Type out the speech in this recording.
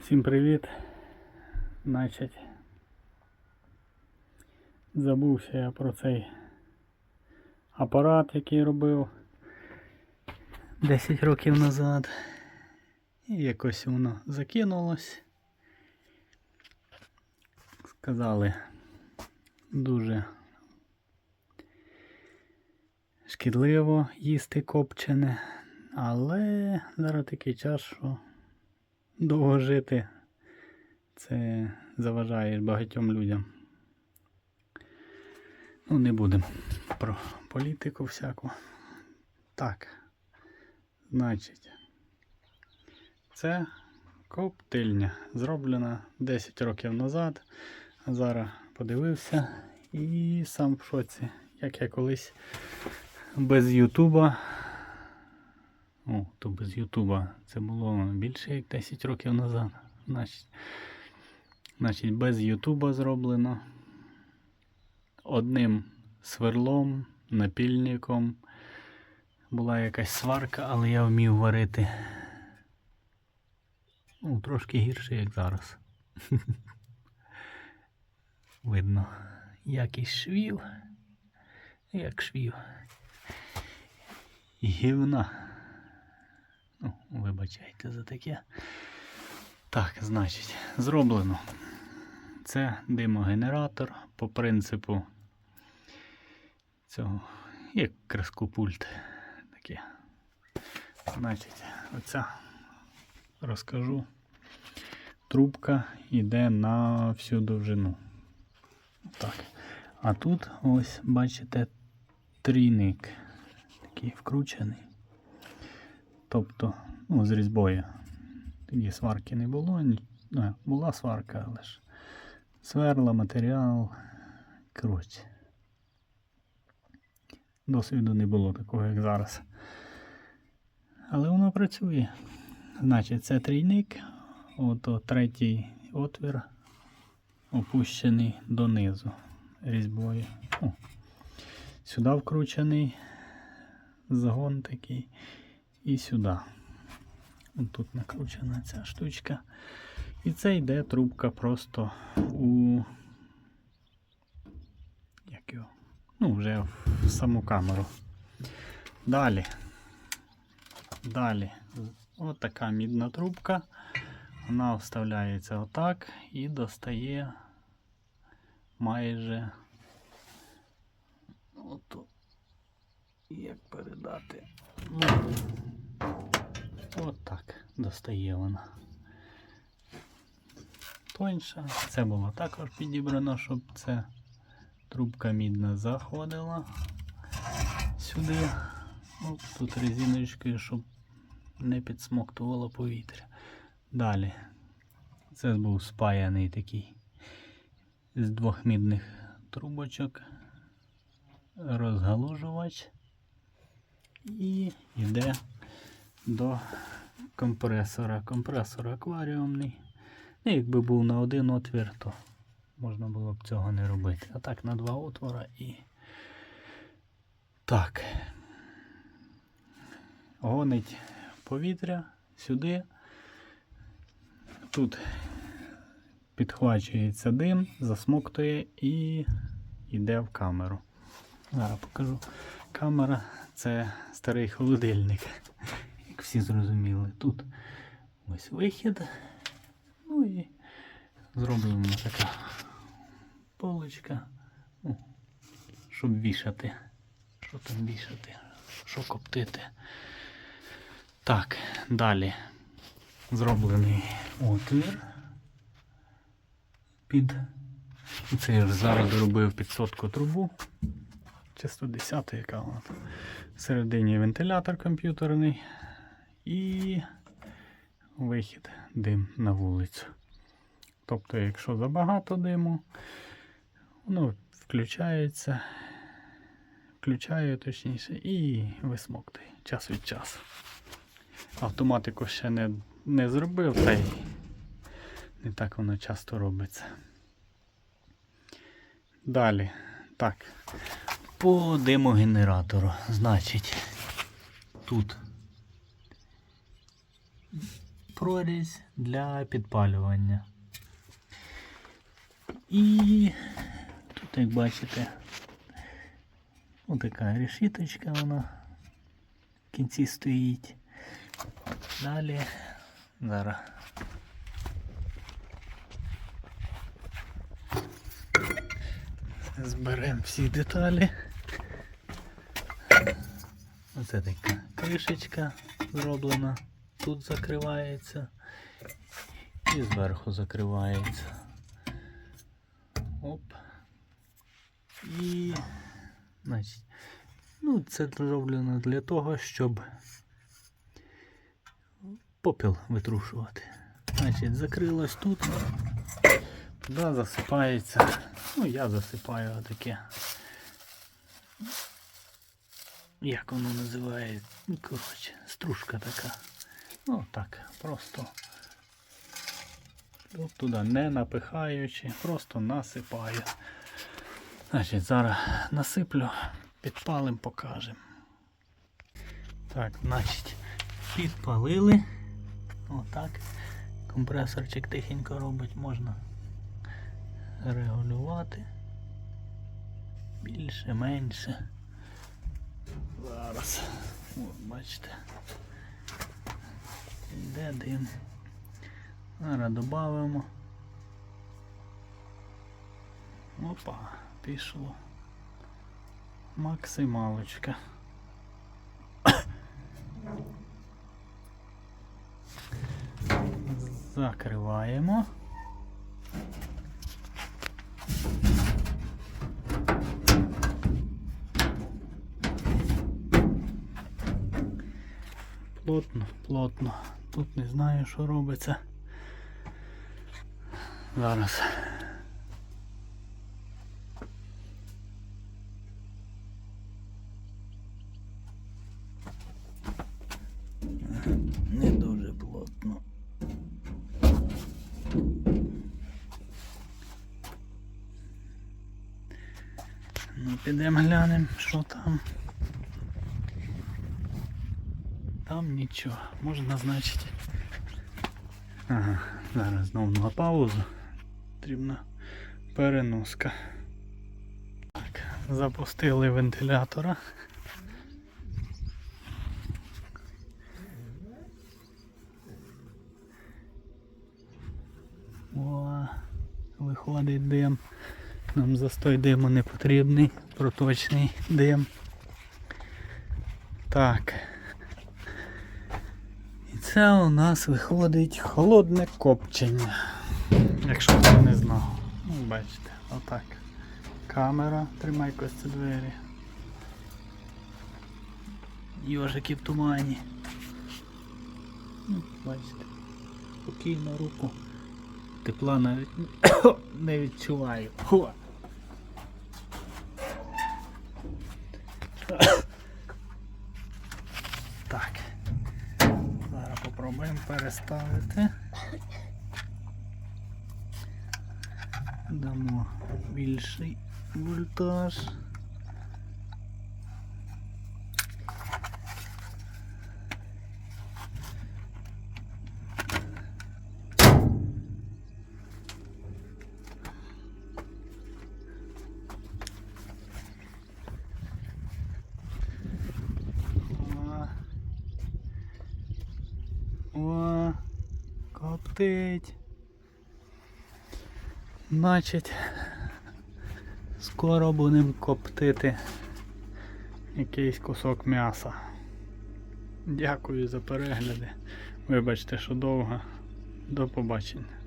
Всім привіт. Значить, забувся я про цей апарат, який робив 10 років назад. І якось воно закинулось. Сказали, дуже шкідливо їсти копчене, але зараз такий час, що довго жити це заважає багатьом людям. Ну, не будемо про політику всяку. Так. Значить, це коптильня, зроблена 10 років назад. Зараз подивився і сам в шоці, як я колись без Ютуба. О, то без Ютуба це було більше як 10 років назад. Значить, значить без Ютуба зроблено. Одним сверлом, напільником. Була якась сварка, але я вмів варити. Ну, трошки гірше, як зараз. Видно, якість швів. Як швів. Гівна. Вибачайте за таке. Так, значить, зроблено. Це димогенератор по принципу цього, як краскопульт. Таке. Значить, оця розкажу. Трубка йде на всю довжину. Так. А тут ось, бачите, трійник. Такий вкручений. Тобто, ну, з різьбою. Тоді сварки не було. Ну, була сварка, але ж сверла, матеріал. Коротше. Досвіду не було такого, як зараз. Але воно працює. Значить, це трійник. Ото третій отвір опущений донизу різьбою. О, сюди вкручений загон такий. І сюди. Тут накручена ця штучка. І це йде трубка просто у. Як його? Ну, вже в саму камеру. Далі. Далі. От мідна трубка. Вона вставляється отак і достає майже. От, як передати. Ну, От так достає вона. Тоньша. Це було також підібрано, щоб це трубка мідна заходила сюди. От тут резиночкою, щоб не підсмоктувало повітря. Далі. Це був спаяний такий з двох мідних трубочок. Розгалужувач. І йде до компресора. Компресор акваріумний. Ну, якби був на один отвір, то можна було б цього не робити. А так на два отвора і. Так. Гонить повітря сюди. Тут підхвачується дим, засмоктує і йде в камеру. Зараз покажу. Камера це старий холодильник. Всі зрозуміли. Тут ось вихід. Ну і зроблена така полочка. Ну, щоб вішати. Що там вішати? Що коптити? Так, далі зроблений отвір під. Це я ж зараз доробив під сотку трубу. Чи 110 яка вона там. Всередині вентилятор комп'ютерний і вихід дим на вулицю. Тобто, якщо забагато диму, воно включається, включає точніше і висмоктує час від часу. Автоматику ще не, не зробив, та й не так воно часто робиться. Далі. Так. По димогенератору. Значить, тут прорізь для підпалювання. І тут, як бачите, отака решіточка вона в кінці стоїть. Далі зараз. Зберемо всі деталі. Оце така кришечка зроблена. Тут закривається і зверху закривається. Оп. І значить, ну, це зроблено для того, щоб попіл витрушувати. Значить, закрилось тут. Туди засипається. Ну, я засипаю таке. Як воно називає? Ну, коротше, стружка така. Ну так, просто Тут туди не напихаючи, просто насипаю. Значить, зараз насиплю, підпалим, покажемо. Так, значить, підпалили. Отак. Компресорчик тихенько робить, можна регулювати. Більше, менше. Зараз. От, бачите. Йде дим. Зараз додамо. Опа, пішло. Максималочка. Закриваємо. Плотно, плотно. Тут не знаю, що робиться. Зараз. Не дуже плотно. Ну, підемо глянемо, що там. Там нічого. Можна, значить. Ага, зараз знову на паузу. Потрібна переноска. Так, запустили вентилятора. О, виходить дим. Нам застой диму не потрібний, проточний дим. Так. Це у нас виходить холодне копчення. Якщо хто не знав. Ну, бачите, отак. Камера, тримай кості двері. Йожики в тумані. Ну, Бачите. Спокійно руку. Тепла навіть не відчуваю. Хо! Так. Зараз попробуємо переставити. Дамо більший вольтаж. О, О, коптить. Значить, скоро будемо коптити якийсь кусок м'яса. Дякую за перегляди. Вибачте, що довго. До побачення.